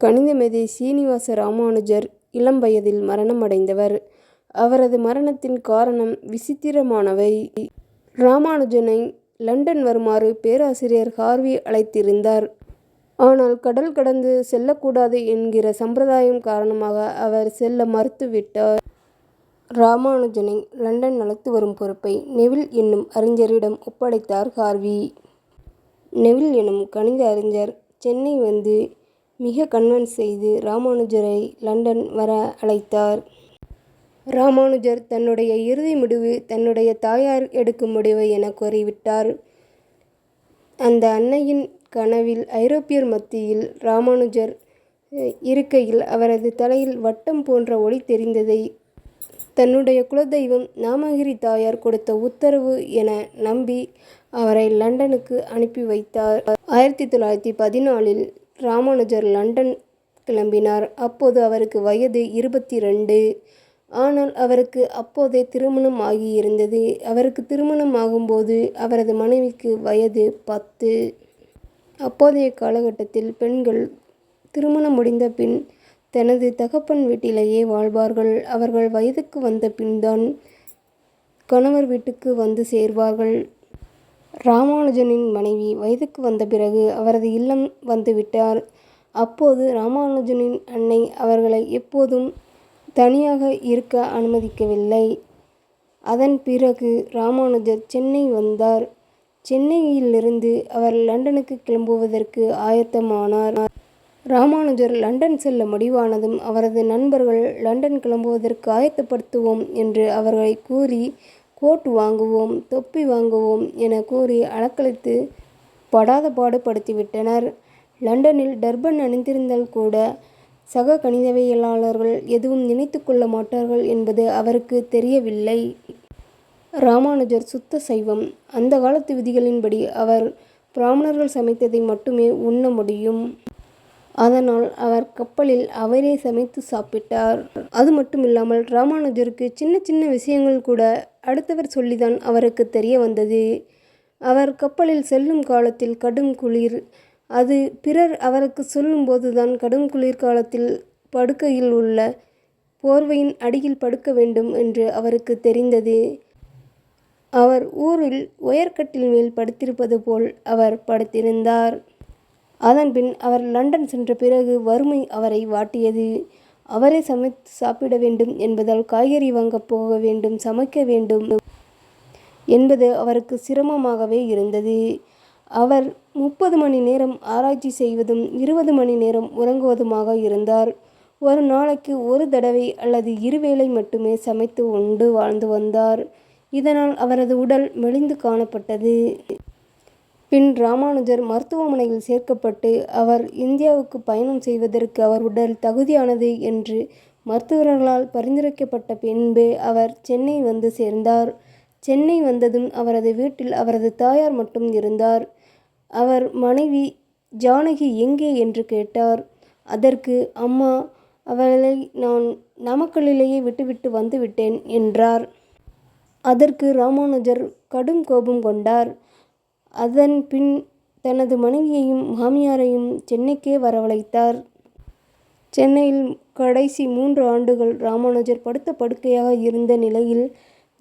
கணிதமேதை சீனிவாச ராமானுஜர் இளம் வயதில் மரணமடைந்தவர். அவரது மரணத்தின் காரணம் விசித்திரமானவை. ராமானுஜனை லண்டன் வருமாறு பேராசிரியர் ஹார்வி அழைத்திருந்தார். ஆனால் கடல் கடந்து செல்லக்கூடாது என்கிற சம்பிரதாயம் காரணமாக அவர் செல்ல மறுத்துவிட்டார். ராமானுஜனை லண்டன் அழைத்து வரும் பொறுப்பை நெவில் என்னும் அறிஞரிடம் ஒப்படைத்தார் ஹார்வி. நெவில் எனும் கணித அறிஞர் சென்னை வந்து மிக கன்வன்ஸ் செய்து ராமானுஜரை லண்டன் வர அழைத்தார். ராமானுஜர் தன்னுடைய இறுதி முடிவு தன்னுடைய தாயார் எடுக்கும் முடிவு என கூறிவிட்டார். அந்த அன்னையின் கனவில் ஐரோப்பியர் மத்தியில் ராமானுஜர் இருக்கையில் அவரது தலையில் வட்டம் போன்ற ஒளி தெரிந்ததை தன்னுடைய குலதெய்வம் நாமகிரி தாயார் கொடுத்த உத்தரவு என நம்பி அவரை லண்டனுக்கு அனுப்பி வைத்தார். ஆயிரத்தி தொள்ளாயிரத்தி பதினாலில் ராமானுஜர் லண்டன் கிளம்பினார். அப்போது அவருக்கு வயது இருபத்தி ரெண்டு ஆனால் அவருக்கு அப்போதே திருமணம் ஆகியிருந்தது. அவருக்கு திருமணம் ஆகும்போது அவரது மனைவிக்கு வயது பத்து. அப்போதைய காலகட்டத்தில் பெண்கள் திருமணம் முடிந்த பின் தனது தகப்பன் வீட்டிலேயே வாழ்வார்கள். அவர்கள் வயதுக்கு வந்த பின்தான் கணவர் வீட்டுக்கு வந்து சேர்வார்கள். ராமானுஜனின் மனைவி வயதுக்கு வந்த பிறகு அவரது இல்லம் வந்துவிட்டார். அப்போது ராமானுஜனின் அன்னை அவர்களை எப்போதும் தனியாக இருக்க அனுமதிக்கவில்லை. அதன் பிறகு ராமானுஜர் சென்னை வந்தார். சென்னையிலிருந்து அவர் லண்டனுக்கு கிளம்புவதற்கு ஆயத்தமானார். ராமானுஜர் லண்டன் செல்ல முடிவானதும் அவரது நண்பர்கள் லண்டன் கிளம்புவதற்கு ஆயத்தப்படுத்துவோம் என்று அவர்களை கூறி கோட் வாங்குவோம் தொப்பி வாங்குவோம் என கூறி அலக்கழித்து படாத பாடுபடுத்திவிட்டனர் லண்டனில் டர்பன் அணிந்திருந்தால் கூட சக கணிதவியலாளர்கள் எதுவும் நினைத்து கொள்ள மாட்டார்கள் என்பது அவருக்கு தெரியவில்லை. ராமானுஜர் சுத்த சைவம். அந்த காலத்து விதிகளின்படி அவர் பிராமணர்கள் சமைத்ததை மட்டுமே உண்ண முடியும். அதனால் அவர் கப்பலில் அவரே சமைத்து சாப்பிட்டார். அது மட்டும் இல்லாமல் ராமானுஜருக்கு சின்ன சின்ன விஷயங்கள் கூட அடுத்தவர் சொல்லிதான் அவருக்கு தெரிய வந்தது. அவர் கப்பலில் செல்லும் காலத்தில் கடும் குளிர். அது பிறர் அவருக்கு சொல்லும் போதுதான் கடும் குளிர்காலத்தில் படுக்கையில் உள்ள போர்வையின் அடியில் படுக்க வேண்டும் என்று அவருக்கு தெரிந்தது. அவர் ஊரில் உயர்கட்டில் மேல் படுத்திருப்பது போல் அவர் படுத்திருந்தார். அதன்பின் அவர் லண்டன் சென்ற பிறகு வறுமை அவரை வாட்டியது. அவரே சமைத்து சாப்பிட வேண்டும் என்பதால் காய்கறி வாங்கப் போக வேண்டும் சமைக்க வேண்டும் என்பது அவருக்கு சிரமமாகவே இருந்தது. அவர் முப்பது மணி நேரம் ஆராய்ச்சி செய்வதும் இருபது மணி நேரம் உறங்குவதுமாக இருந்தார். ஒரு நாளைக்கு ஒரு தடவை அல்லது இருவேளை மட்டுமே சமைத்து உண்டு வாழ்ந்து வந்தார். இதனால் அவரது உடல் மெலிந்து காணப்பட்டது. பின் ராமானுஜர் மருத்துவமனையில் சேர்க்கப்பட்டு அவர் இந்தியாவுக்கு பயணம் செய்வதற்கு அவர் உடல் தகுதியானது என்று மருத்துவர்களால் பரிந்துரைக்கப்பட்ட பின்பே அவர் சென்னை வந்து சேர்ந்தார். சென்னை வந்ததும் அவரது வீட்டில் அவரது தாயார் மட்டும் இருந்தார். அவர் மனைவி ஜானகி எங்கே என்று கேட்டார். அதற்கு அம்மா அவளை நான் நாமக்கல்லிலேயே விட்டுவிட்டு வந்துவிட்டேன் என்றார். அதற்கு ராமானுஜர் கடும் கோபம் கொண்டார். அதன் பின் தனது மனைவியையும் மாமியாரையும் சென்னைக்கே வரவழைத்தார். சென்னையில் கடைசி மூன்று ஆண்டுகள் ராமானுஜர் படுத்த படுக்கையாக இருந்த நிலையில்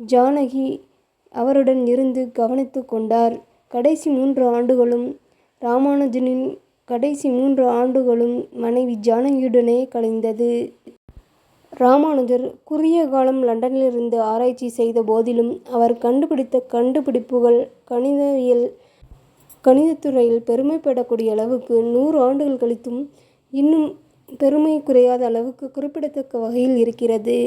ஜானகி அவருடன் இருந்து கவனித்து கொண்டார். கடைசி மூன்று ஆண்டுகளும் ராமானுஜனின் கடைசி மூன்று ஆண்டுகளும் மனைவி ஜானகியுடனே கழிந்தது. ராமானுஜர் குறுகிய காலம் லண்டனில் இருந்து ஆராய்ச்சி செய்த போதிலும் அவர் கண்டுபிடித்த கண்டுபிடிப்புகள் கணிதவியல் கணிதத்துறையில் பெருமைப்படக்கூடிய அளவுக்கு நூறு ஆண்டுகள் கழித்தும் இன்னும் பெருமை குறையாத அளவுக்கு குறிப்பிடத்தக்க வகையில் இருக்கிறது.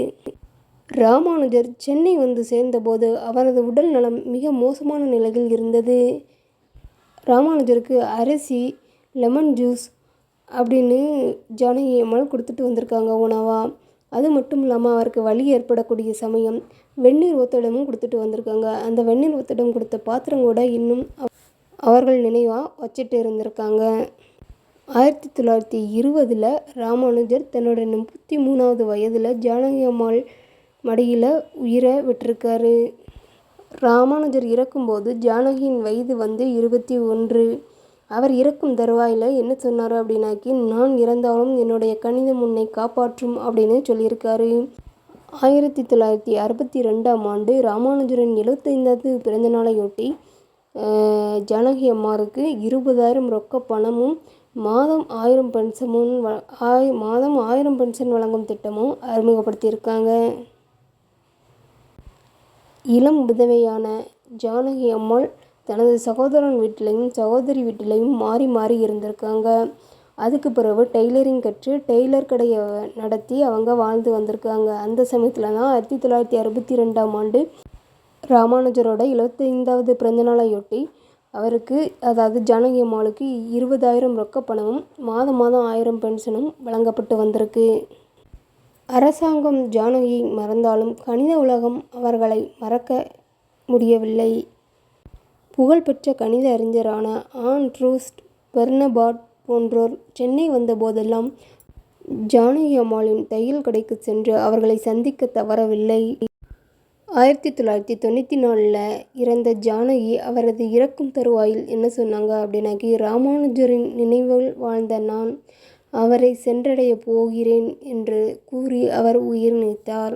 ராமானுஜர் சென்னை வந்து சேர்ந்தபோது அவரது உடல் நலம் மிக மோசமான நிலையில் இருந்தது. ராமானுஜருக்கு அரிசி லெமன் ஜூஸ் அப்படின்னு ஜானகி அம்மாள் கொடுத்துட்டு வந்திருக்காங்க உணவா. அது மட்டும் இல்லாமல் அவருக்கு வலி ஏற்படக்கூடிய சமயம் வெந்நீர் ஒத்தடமும் கொடுத்துட்டு வந்திருக்காங்க. அந்த வெந்நீர் ஒத்தடம் கொடுத்த பாத்திரம் கூட இன்னும் அவர்கள் நினைவாக வச்சுட்டு இருந்திருக்காங்க. ஆயிரத்தி தொள்ளாயிரத்தி இருபதில் ராமானுஜர் தன்னுடைய முப்பத்தி மூணாவது வயதில் ஜானகி அம்மாள் மடியில் உயிரை விட்டிருக்காரு. ராமானுஜர் இறக்கும்போது ஜானகியின் வயது வந்து இருபத்தி ஒன்று. அவர் இறக்கும் தருவாயில் என்ன சொன்னார் அப்படின்னாக்கி நான் இறந்தாலும் என்னுடைய கணிதம் உன்னை காப்பாற்றும் அப்படின்னு சொல்லியிருக்காரு. ஆயிரத்தி தொள்ளாயிரத்தி அறுபத்தி ரெண்டாம் ஆண்டு ராமானுஜரின் எழுபத்தைந்தாவது பிறந்த நாளையொட்டி ஜானகி அம்மாருக்கு இருபதாயிரம் ரொக்க பணமும் மாதம் ஆயிரம் பென்ஷனும் வ ஆய் மாதம் ஆயிரம் பென்ஷன் வழங்கும் திட்டமும் அறிமுகப்படுத்தியிருக்காங்க. இளம் விதவையான ஜானகி அம்மாள் தனது சகோதரன் வீட்டிலையும் சகோதரி வீட்டிலையும் மாறி மாறி இருந்திருக்காங்க. அதுக்கு பிறகு டெய்லரிங் கற்று டெய்லர் கடையை நடத்தி அவங்க வாழ்ந்து வந்திருக்காங்க. அந்த சமயத்தில் தான் ஆயிரத்தி தொள்ளாயிரத்தி அறுபத்தி ரெண்டாம் ஆண்டு ராமானுஜரோட எழுபத்தைந்தாவது பிறந்தநாளையொட்டி அவருக்கு அதாவது ஜானகி அம்மாளுக்கு இருபதாயிரம் ரொக்க பணமும் மாதம் மாதம் ஆயிரம் பென்ஷனும் வழங்கப்பட்டு வந்திருக்கு. அரசாங்கம் ஜானகியை மறந்தாலும் கணித உலகம் அவர்களை மறக்க முடியவில்லை. புகழ்பெற்ற கணித அறிஞரான ஆன் ட்ரூஸ்ட் பெர்னபாட் போன்றோர் சென்னை வந்தபோதெல்லாம் ஜானகி அம்மாளின் தையல் கடைக்கு சென்று அவர்களை சந்திக்க தவறவில்லை. ஆயிரத்தி தொள்ளாயிரத்தி தொண்ணூற்றி நாலில் இறந்த ஜானகி அவரது இறக்கும் தருவாயில் என்ன சொன்னாங்க அப்படின்னாக்கி ராமானுஜரின் நினைவில் வாழ்ந்த நான் அவரை சென்றடைய போகிறேன் என்று கூறி அவர் உயிர் நீத்தார்.